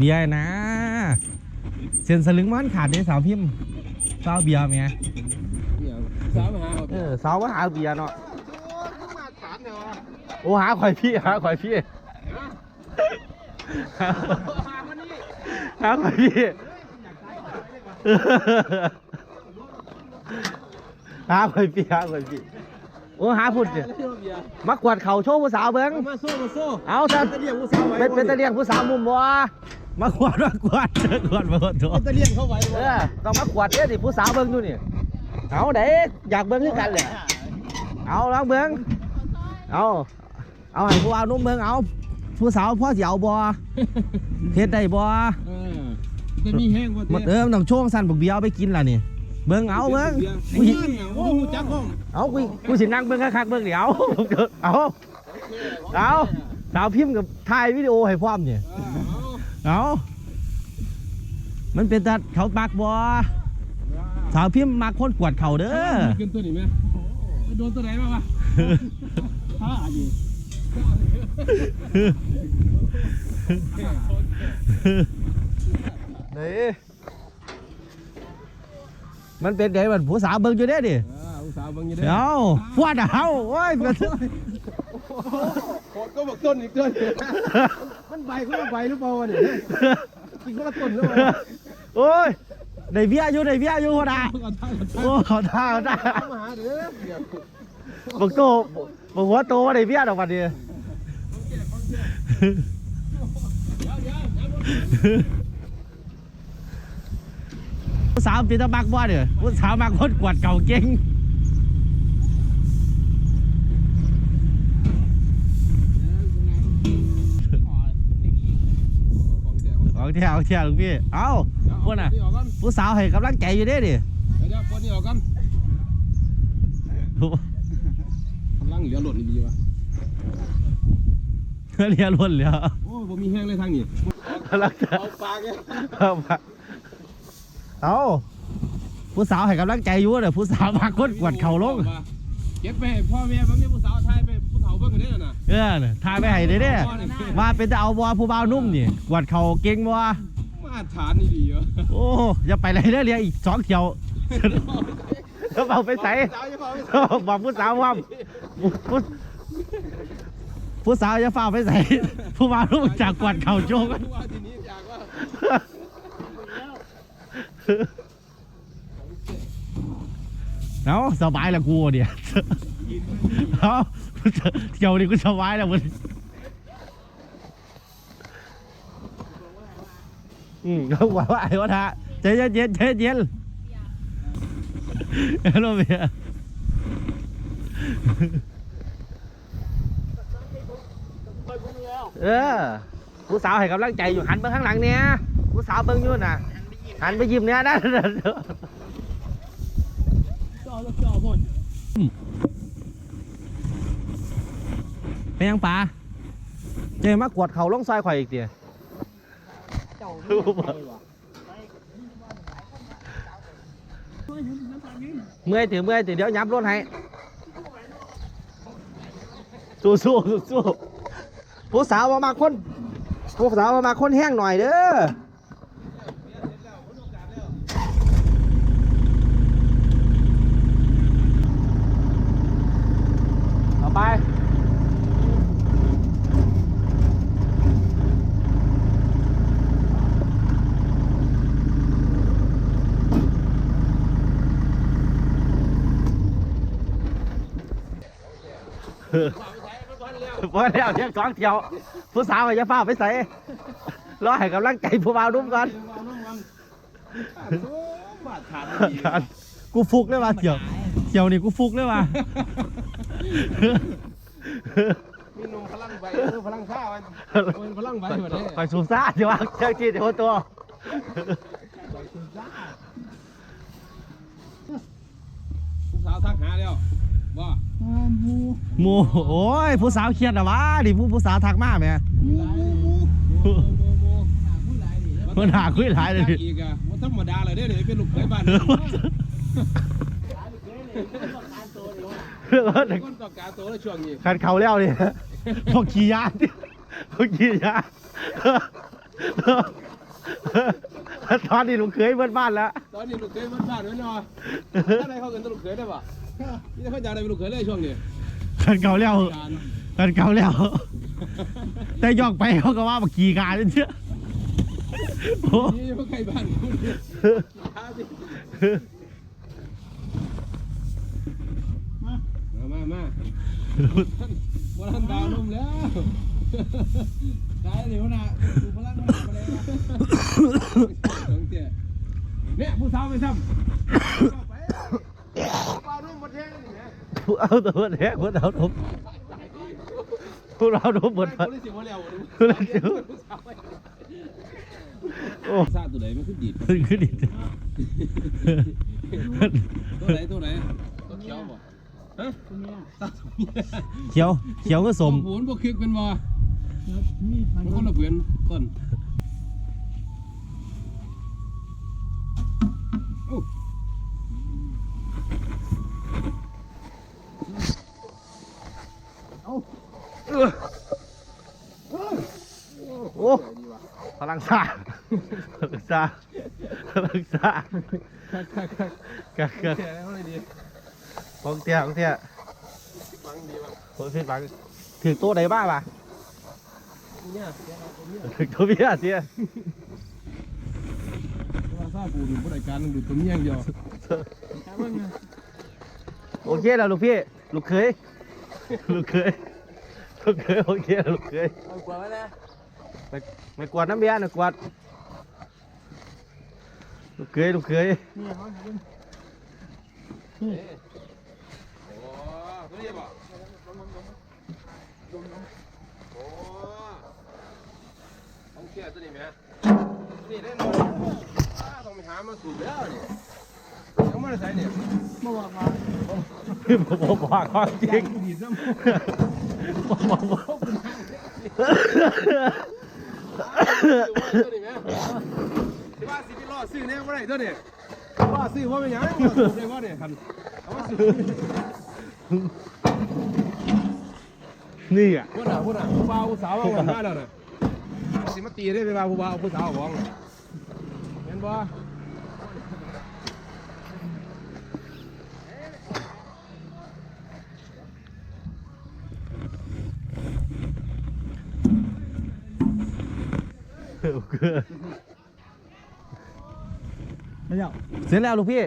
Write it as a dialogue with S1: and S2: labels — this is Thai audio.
S1: เบียร์นะ เส้นสลึงมันขาดเด้สาวพิมพ์สาวเบียร์เมีย
S2: เนี่ยสามหา
S1: เออสาวมาหาเบียร์เนาะ
S2: มาถามเนี่ยวะ
S1: โอ้หาข่อยพี่หาข่อยพี่หา
S2: มาวันนี้
S1: หาข่อยพี่หาข่อยพี่หาข่อยพี่โอ้หาพุ่นเนี่ย
S2: เที่ยวเบียร์
S1: มากวาดเข่าโชว์ผู้สาวเบิ้ง
S2: มาโซ่มาโซ่
S1: เอาซะ
S2: ตะเลียงผู้สาวไว้
S1: เป็นเป็นตะเลียงผู้สาวมุมบ่ มากวาดมากวาดเด้อกวาดมาหมดตัว
S2: เป็นตะเลียงเขาไว้
S1: เออต้องมากวาดเด้อดิผู้สาวเบิ่งอยู่นี่เอาเด้อยากเบิ่งคือกันแหละเอาลองเบิ่งเอาเอาให้ผู้เอานุ่มเบิ่งเอาผู้สาวพ่อสิเอาบ่เฮ็ดได้บ่
S2: เอจะมีแห้งบ่
S1: หมดเอิมต้องช่วงสั้นบักเบี้ยวไปกินล่ะนี่เบิ่งเอาเบิ่ง
S2: กู
S1: กูสิ
S2: โอ้หจักห้อง
S1: เอากูกูสินั่งเบิ่งคักๆเบิ่งเดี๋ยวเอาเอาสาวพิมพ์กับถ่ายวิดีโอให้พร้อมนี่ย เอามันเป็นตาเขามักบ่สาวพิมพ์มักคนกวดเข่าเด้อ
S2: กินตัวนี้ไหมโดนตัวไหนมาวะฮ่าดิ
S1: นี่มันเป็นไงมันผู้สาวเบิ่งอยู่เด้ดิ
S2: อ่าผู้สาวบางอย่างเด้
S1: เดี๋ยวพวดเอาโอ้ยมัน
S2: โคตรก็บอกต้นอีกต้น มันใบคนละใบหรือเปล่าวะเนี่ยกินคนละต้นหรือเปล่า
S1: โอ้ยได้เบี้ยอยู่ได้เบี้ยอยู่พอดา
S2: เอาท่าเอาท่า
S1: โอ้เขาท่าเขาท่า
S2: เอามาหาเด้อเดี๋ยว
S1: บักโตบักหัวโตว่าได้เบี้ยดอกวันนี้ผู้สาวปีตะบักบ่เด้อผู้สาวมักคนกวดเก่าเก่ง เอาเที่ยวเอาเที่ยวลูกพี่ เอ้าพวกน่ะ
S2: นี่ออกกัน
S1: ผู้สาวให้กำลังใจอยู่เด้ดิ
S2: เดี๋ยวพวกนี้ออกกันกำลังเหลือหล่นดีวะ
S1: เรียนล้วนเลย
S2: โอ้ผมมีแห้งเลยทางนี้
S1: กำลังจะ
S2: เอาปากเนี่ย
S1: เอามาเอาผู้สาวให้กำลังใจอยู่เด้อผู้สาวมักคนกวดเข่าลง
S2: เก็บไปให้พ่อแม่บางทีผู้สาว เอ
S1: อน่ะทายไปให้เด้เด้ว่าเป็นแต่เอาบัวผู้บ่าวนุ่มนี่กวดเข่าเก่งบัว
S2: มาฐานนี่ดีเหรอ
S1: โอ้อย่าไปเลยเด้อเรียอีกสองเที่ยวแล้วเอาไปใส่
S2: สาวจะพาไป
S1: บอกผู้สาวว่าผู้ผู้สาวจะฝ้าไปใส่ผู้บ่าวนุ่มจากกวดเข่าโจก
S2: ว่าทีนี้อยากว่า
S1: เอาสบายละกูเดียวเอา เที่ยวนี่กูสบายแล้วมึงอืมเขาบอกว่าไอ้วะท่าใจเย็นเย็นใจเย็นฮัลโหลเบียเออผู้สาวให้กำลังใจอยู่หันไปข้างหลังเนี่ยผู้สาวเบิ่งอยู่น่ะหันไปยิ้มเนี่ยนะ
S2: จ่อแล้วจ่อหมด
S1: เป็นยังปลาเจมากวดเขาล่องสายข่อยอีกเดีย
S2: เจ้า
S1: เมื่อยถือเมื่อยถือเดี๋ยวยับรถให้สู้สู้สู้สู้ผู้สาวมามาคนผู้สาวมามาคนแห้งหน่อยเด้อ พอแล้วเที่ยงสองเที่ยว ผู้สาวก็จะเฝ้าไปใส่รอให้กำลังใจผู้บ่าวนุ่มก่อนกูฟุกเลยว่ะเที่ยวเที่ยวนี่กูฟุกเลยว่ะ
S2: มีนมพลังใบพลังข้าวันพลังใบหมดเลย
S1: คอยสูบซ่าเดี๋ยวว่าเจ้าที่เดี๋ยวตัว
S2: สาวทักหาแล้ว ว่า
S1: หมูโอ้ยผู้สาวเครียดอะวะดิผู้ผู้สาวทักมาแหม่
S2: โมโมโม
S1: มันหาคุยหลายเลยดิ
S2: อีกอะมันธรรมดาเลยเด้อเดี๋ยวเป็นลูกเขยบ้านคนต้องการตัวแล้วช่วงนี้
S1: ขันเขาแล้วดิพวกขี่ยานดิพวกขี่ยานตอนนี้ลูกเคยเบิดบ้านแล้ว
S2: ตอนนี้ลูกเคยมันบ้านไว้เนาะถ้าไหนเขาเกินตัวลูกเคยได้ป่ะ นี่เขาอยากได้เป็นลูกเคยเลยช่วงนี้
S1: กันเก่าแล้ว
S2: การ
S1: กันเก่าแล้ว แต่ยอกไปเขาก็ว่ามาขี่กาเชื่อโอ้
S2: นี่ยังไม่ใกล้บ้านคุณเนี่ยท้าสิมามามาบอลทันดาวนุ่มแล้วได้เดี๋ยวนะดูพลังมาเลยนะสองเตี้ยเนี่ยผู้สาวไปซ้ำ
S1: ผู้เอาตัวแรกผู้เอาทุบผู้เอาทุบหมด
S2: ค
S1: พัน
S2: นที่สิบว่าแล้ว
S1: คนละสิบโอ้
S2: ซาตัวไหนมันขึ้นดีด
S1: ขึ้นขึ้นดิ
S2: ตัวไหนตัวไหนตัวเขียวบ่ฮะซาตัวเมีย
S1: เขียวเขียวก็สม
S2: โอ้โหบ่คึกเป็นบ่มันคนละเพื่อนต้นโอ้
S1: โอ้พลังซ่าพลังซ่าพลังซ่า
S2: คักคักคัก
S1: กักกัก
S2: แค่อะไรดี
S1: ของเตี้ยของเตี้ย
S2: ฟังดีว่ะ
S1: โอ้ยพี่ฟังถึงตัวไหนบ้างล่ะ
S2: เนี่ยแกเอาตัวเนี้ย
S1: ถึงตัวพี่อะเตี้ย
S2: ว่าซาปูดูผู้ใดการดูตัวเนี้ยอย่างเดียว
S1: โอเคแล้วลูกพี่ ลูกเคย ลูกเคย ลูกเคยโอเคแล้วลูกเคย
S2: เอากว่าไว้นะ
S1: ไปไปกวาดน้ำเบียร์นะกวาดลูกเคยลูกเคย
S2: นี่เขาเห็นโอ้ตัวนี้บ่โอ้ต้องเชื่อตัวนี้ไหมนี่ได้หน่อยต้องไปหามาสูบแล้วนี่ยังไม่ได้ใส่เนี่ย
S1: ผมผมบอกความจริง
S2: ดีซ้
S1: ผมบอกว่าำ
S2: ตัวนี้ไหมที่ว่าสิไปรอซื้อเนี่ยว่าไรตัวนี้ว่าซื้อว่าเป็นยังว่าสูบได้ว่าเนี่ยคันเอามาสูบ
S1: นี่อะ
S2: พูดอะพูดอะผู้บ่าวผู้สาวว่าวันมาแล้วน่ะสิมาตีได้ไปบ่าวผู้บ่าวผู้สาวของเห็นบ่
S1: เสร็จแล้วลูกพี่